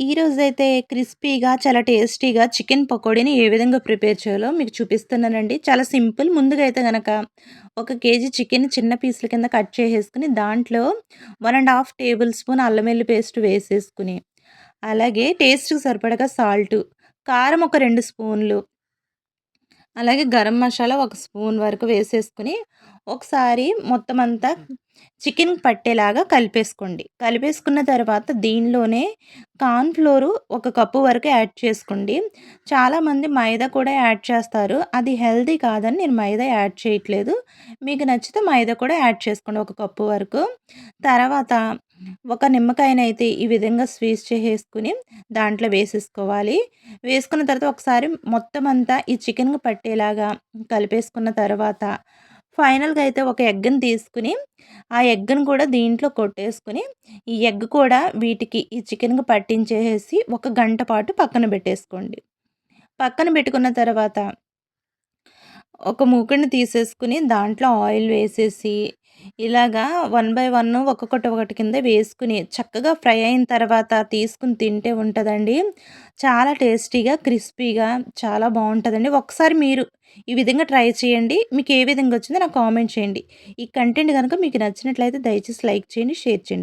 ఈరోజైతే క్రిస్పీగా చాలా టేస్టీగా చికెన్ పకోడీని ఏ విధంగా ప్రిపేర్ చేయాలో మీకు చూపిస్తున్నానండి. చాలా సింపుల్. ముందుగా అయితే కనుక ఒక కేజీ చికెన్ చిన్న పీసుల కింద కట్ చేసేసుకుని దాంట్లో one and half tablespoon అల్లం వెల్లి పేస్ట్ వేసేసుకుని అలాగే టేస్ట్కి సరిపడగా సాల్ట్ కారం ఒక రెండు స్పూన్లు అలాగే గరం మసాలా ఒక స్పూన్ వరకు వేసేసుకుని ఒకసారి మొత్తం అంతా చికెన్ పట్టేలాగా కలిపేసుకోండి. కలిపేసుకున్న తర్వాత దీనిలోనే కార్న్ఫ్లోరు ఒక కప్పు వరకు యాడ్ చేసుకోండి. చాలామంది మైదా కూడా యాడ్ చేస్తారు. అది హెల్దీ కాదని నేను మైదా యాడ్ చేయట్లేదు. మీకు నచ్చితే మైదా కూడా యాడ్ చేసుకోండి ఒక కప్పు వరకు. తర్వాత ఒక నిమ్మకాయనైతే ఈ విధంగా స్వీజ్ చేసేసుకుని దాంట్లో వేసేసుకోవాలి. వేసుకున్న తర్వాత ఒకసారి మొత్తం అంతా ఈ చికెన్కి పట్టేలాగా కలిపేసుకున్న తర్వాత ఫైనల్గా అయితే ఒక ఎగ్ని తీసుకుని ఆ ఎగ్ని కూడా దీంట్లో కొట్టేసుకుని ఈ ఎగ్ కూడా వీటికి ఈ చికెన్కి పట్టించేసి ఒక గంట పాటు పక్కన పెట్టేసుకోండి. పక్కన పెట్టుకున్న తర్వాత ఒక మూకుడిని తీసేసుకుని దాంట్లో ఆయిల్ వేసేసి ఇలాగా వన్ బై వన్ ఒక్కొక్కటి ఒకటి కింద వేసుకుని చక్కగా ఫ్రై అయిన తర్వాత తీసుకుని తింటే ఉంటుందండి. చాలా టేస్టీగా క్రిస్పీగా చాలా బాగుంటుందండి. ఒకసారి మీరు ఈ విధంగా ట్రై చేయండి. మీకు ఏ విధంగా వచ్చిందో నాకు కామెంట్ చేయండి. ఈ కంటెంట్ కనుక మీకు నచ్చినట్లయితే దయచేసి లైక్ చేయండి షేర్ చేయండి.